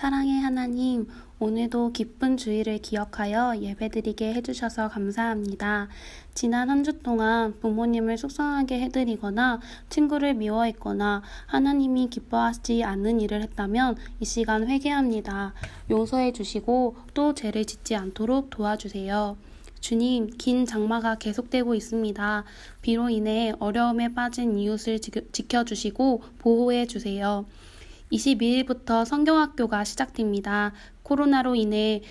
하나님, 오늘도 기쁜 주일을 기억하여 예배드리게 해주셔서 감사합니다. 지난 한 주 동안 부모님을 속상하게 해드리거나 친구를 미워했거나 하나님이 기뻐하지 않는 일을 했다면 이 시간 회개합니다. 용서해 주시고 또 죄를 짓지 않도록 도와주세요. 주님, 긴 장마가 계속되고 있습니다. 비로 인해 어려움에 빠진 이웃을 지- 지켜주시고 보호해 주세요. 22일부터 성경학교가 시작됩니다. 코로나로 인해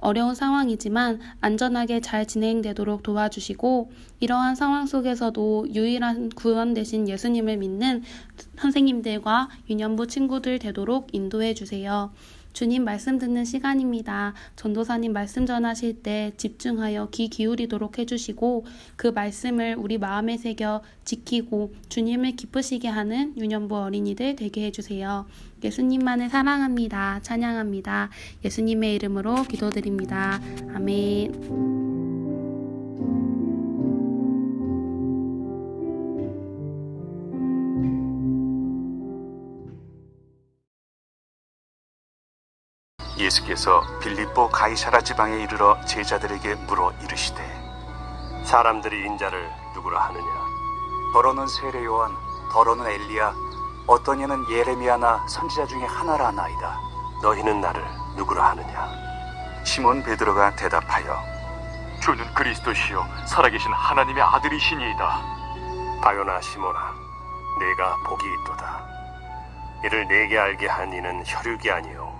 어려운 상황이지만 안전하게 잘 진행되도록 도와주시고 이러한 상황 속에서도 유일한 구원 되신 예수님을 믿는 선생님들과 유년부 친구들 되도록 인도해 주세요. 주님 말씀 듣는 시간입니다. 전도사님 말씀 전하실 때 집중하여 귀 기울이도록 해주시고 그 말씀을 우리 마음에 새겨 지키고 주님을 기쁘시게 하는 유년부 어린이들 되게 해주세요. 예수님만을 사랑합니다. 찬양합니다. 예수님의 이름으로 기도드립니다. 아멘. 예수께서 빌립보 가이사라 지방에 이르러 제자들에게 물어 이르시되 사람들이 인자를 누구라 하느냐? 더러는 세례 요한 더러는 엘리야 어떤 이는 예레미야나 선지자 중에 하나라 나이다. 너희는 나를 누구라 하느냐? 시몬 베드로가 대답하여 주는 그리스도시요 살아계신 하나님의 아들이시니이다. 바요나 시모나 내가 복이 있도다. 이를 내게 알게 한 이는 혈육이 아니요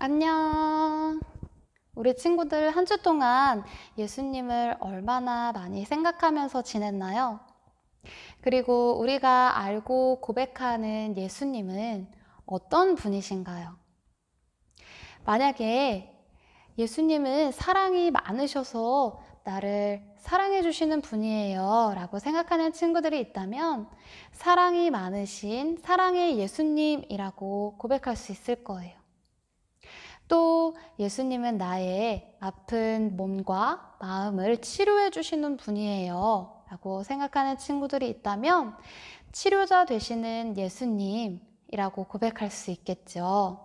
안녕. 우리 친구들 한 주 동안 예수님을 얼마나 많이 생각하면서 지냈나요? 그리고 우리가 알고 고백하는 예수님은 어떤 분이신가요? 만약에 예수님은 사랑이 많으셔서 나를 사랑해 주시는 분이에요 라고 생각하는 친구들이 있다면 사랑이 많으신 사랑의 예수님이라고 고백할 수 있을 거예요. 또 예수님은 나의 아픈 몸과 마음을 치료해 주시는 분이에요. 라고 생각하는 친구들이 있다면 치료자 되시는 예수님이라고 고백할 수 있겠죠.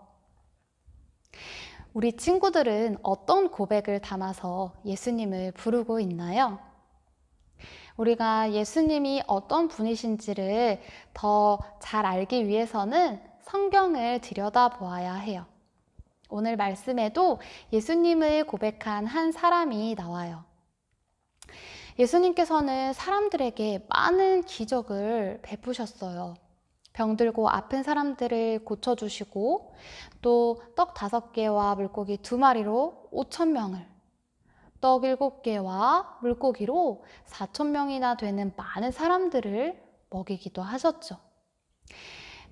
우리 친구들은 어떤 고백을 담아서 예수님을 부르고 있나요? 우리가 예수님이 어떤 분이신지를 더 잘 알기 위해서는 성경을 들여다보아야 해요. 오늘 말씀에도 예수님을 고백한 한 사람이 나와요. 예수님께서는 사람들에게 많은 기적을 베푸셨어요. 병들고 아픈 사람들을 고쳐주시고 또 떡 다섯 개와 물고기 두 마리로 오천 명을 떡 일곱 개와 물고기로 사천 명이나 되는 많은 사람들을 먹이기도 하셨죠.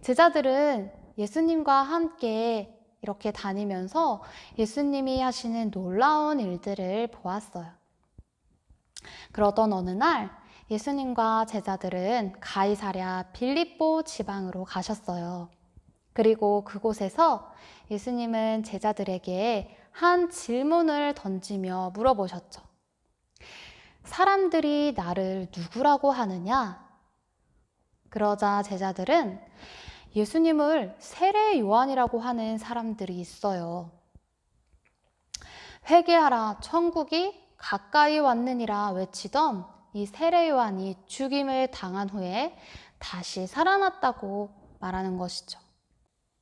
제자들은 예수님과 함께 이렇게 다니면서 예수님이 하시는 놀라운 일들을 보았어요. 그러던 어느 날 예수님과 제자들은 가이사랴 빌립보 지방으로 가셨어요. 그리고 그곳에서 예수님은 제자들에게 한 질문을 던지며 물어보셨죠. 사람들이 나를 누구라고 하느냐? 그러자 제자들은 예수님을 세례 요한이라고 하는 사람들이 있어요. 회개하라 천국이 가까이 왔느니라 외치던 이 세례 요한이 죽임을 당한 후에 다시 살아났다고 말하는 것이죠.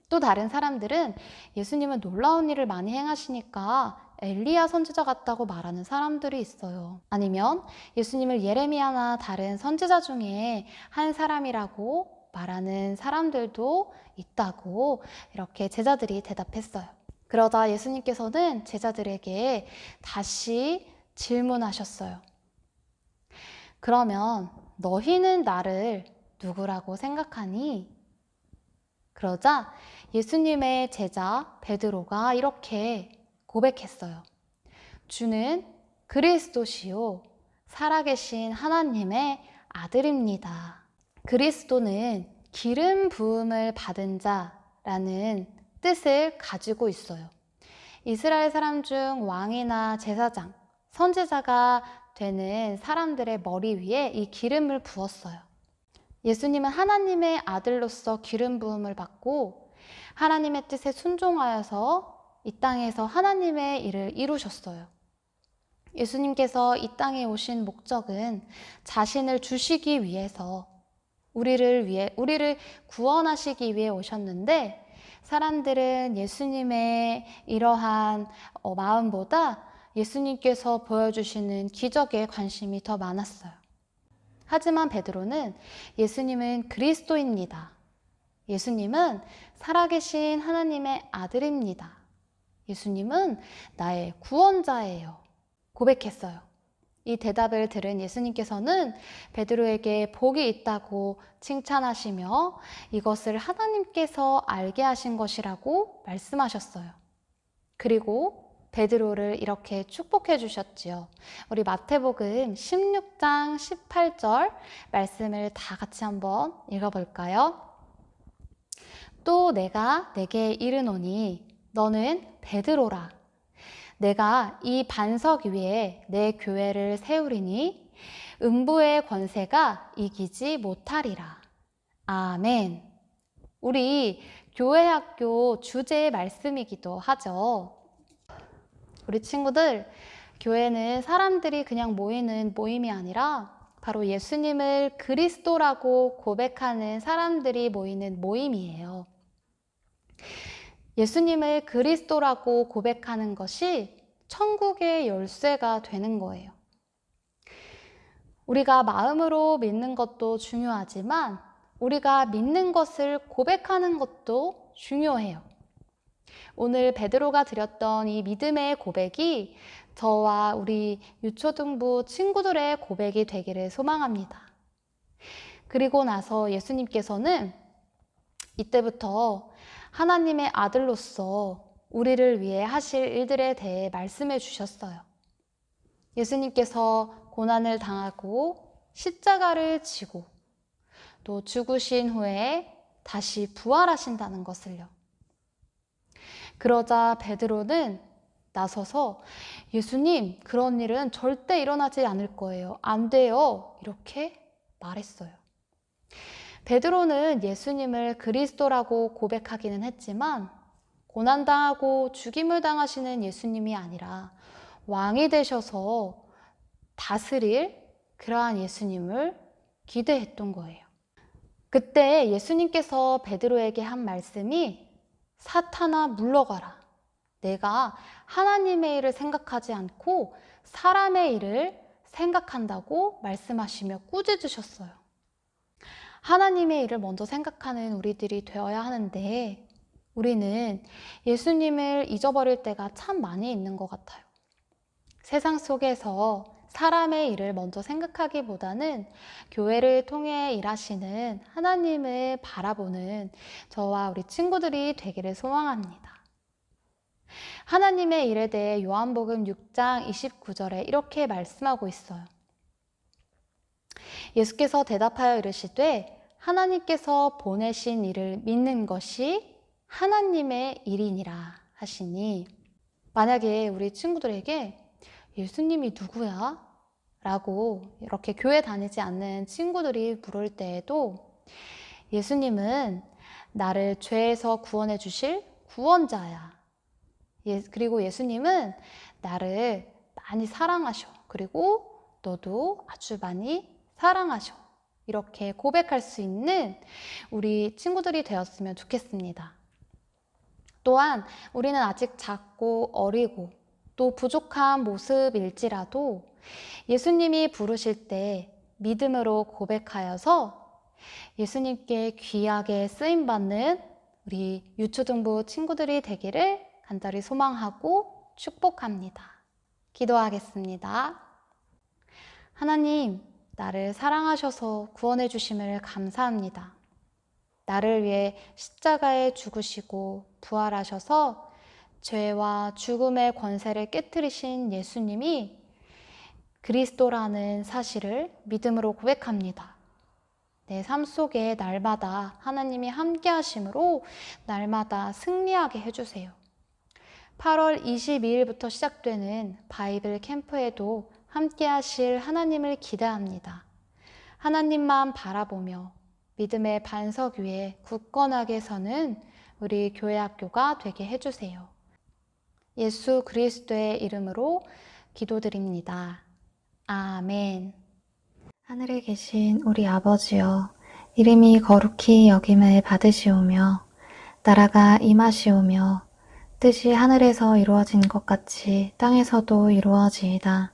또 다른 사람들은 예수님은 놀라운 일을 많이 행하시니까 엘리야 선지자 같다고 말하는 사람들이 있어요. 아니면 예수님을 예레미야나 다른 선지자 중에 한 사람이라고 말하는 사람들도 있다고 이렇게 제자들이 대답했어요. 그러자 예수님께서는 제자들에게 다시 질문하셨어요. 그러면 너희는 나를 누구라고 생각하니? 그러자 예수님의 제자 베드로가 이렇게 고백했어요. 주는 그리스도시요 살아계신 하나님의 아들입니다. 그리스도는 기름 부음을 받은 자라는 뜻을 가지고 있어요. 이스라엘 사람 중 왕이나 제사장, 선지자가 되는 사람들의 머리 위에 이 기름을 부었어요. 예수님은 하나님의 아들로서 기름 부음을 받고 하나님의 뜻에 순종하여서 이 땅에서 하나님의 일을 이루셨어요. 예수님께서 이 땅에 오신 목적은 자신을 주시기 위해서 우리를 위해 우리를 구원하시기 위해 오셨는데 사람들은 예수님의 이러한 어, 마음보다 예수님께서 보여주시는 기적에 관심이 더 많았어요. 하지만 베드로는 예수님은 그리스도입니다. 예수님은 살아계신 하나님의 아들입니다. 예수님은 나의 구원자예요. 고백했어요. 이 대답을 들은 예수님께서는 베드로에게 복이 있다고 칭찬하시며 이것을 하나님께서 알게 하신 것이라고 말씀하셨어요. 그리고 베드로를 이렇게 축복해 주셨지요. 우리 마태복음 16장 18절 말씀을 다 같이 한번 읽어볼까요? 또 내가 내게 이르노니 너는 베드로라. 내가 이 반석 위에 내 교회를 세우리니 음부의 권세가 이기지 못하리라. 아멘. 우리 교회 학교 주제의 말씀이기도 하죠. 우리 친구들, 교회는 사람들이 그냥 모이는 모임이 아니라 바로 예수님을 그리스도라고 고백하는 사람들이 모이는 모임이에요. 예수님을 그리스도라고 고백하는 것이 천국의 열쇠가 되는 거예요. 우리가 마음으로 믿는 것도 중요하지만 우리가 믿는 것을 고백하는 것도 중요해요. 오늘 베드로가 드렸던 이 믿음의 고백이 저와 우리 유초등부 친구들의 고백이 되기를 소망합니다. 그리고 나서 예수님께서는 이때부터 하나님의 아들로서 우리를 위해 하실 일들에 대해 말씀해 주셨어요. 예수님께서 고난을 당하고 십자가를 지고 또 죽으신 후에 다시 부활하신다는 것을요. 그러자 베드로는 나서서 예수님, 그런 일은 절대 일어나지 않을 거예요. 안 돼요. 이렇게 말했어요. 베드로는 예수님을 그리스도라고 고백하기는 했지만 고난당하고 죽임을 당하시는 예수님이 아니라 왕이 되셔서 다스릴 그러한 예수님을 기대했던 거예요. 그때 예수님께서 베드로에게 한 말씀이 사탄아 물러가라. 내가 하나님의 일을 생각하지 않고 사람의 일을 생각한다고 말씀하시며 꾸짖으셨어요. 하나님의 일을 먼저 생각하는 우리들이 되어야 하는데 우리는 예수님을 잊어버릴 때가 참 많이 있는 것 같아요. 세상 속에서 사람의 일을 먼저 생각하기보다는 교회를 통해 일하시는 하나님을 바라보는 저와 우리 친구들이 되기를 소망합니다. 하나님의 일에 대해 요한복음 6장 29절에 이렇게 말씀하고 있어요. 예수께서 대답하여 이르시되 하나님께서 보내신 일을 믿는 것이 하나님의 일이니라 하시니 만약에 우리 친구들에게 예수님이 누구야? 라고 이렇게 교회 다니지 않는 친구들이 물을 때에도 예수님은 나를 죄에서 구원해 주실 구원자야. 예, 그리고 예수님은 나를 많이 사랑하셔. 그리고 너도 아주 많이 사랑하셔. 이렇게 고백할 수 있는 우리 친구들이 되었으면 좋겠습니다. 또한 우리는 아직 작고 어리고 또 부족한 모습일지라도 예수님이 부르실 때 믿음으로 고백하여서 예수님께 귀하게 쓰임받는 우리 유초등부 친구들이 되기를 간절히 소망하고 축복합니다. 기도하겠습니다. 하나님, 나를 사랑하셔서 구원해 주심을 감사합니다. 나를 위해 십자가에 죽으시고 부활하셔서 죄와 죽음의 권세를 깨뜨리신 예수님이 그리스도라는 사실을 믿음으로 고백합니다. 내 삶 속에 날마다 하나님이 함께 하심으로 날마다 승리하게 해주세요. 8월 22일부터 시작되는 바이블 캠프에도 함께 하실 하나님을 기대합니다. 하나님만 바라보며 믿음의 반석 위에 굳건하게 서는 우리 교회 학교가 되게 해주세요. 예수 그리스도의 이름으로 기도드립니다. 아멘. 하늘에 계신 우리 아버지여, 이름이 거룩히 여김을 받으시오며, 나라가 임하시오며, 뜻이 하늘에서 이루어진 것 같이 땅에서도 이루어지이다.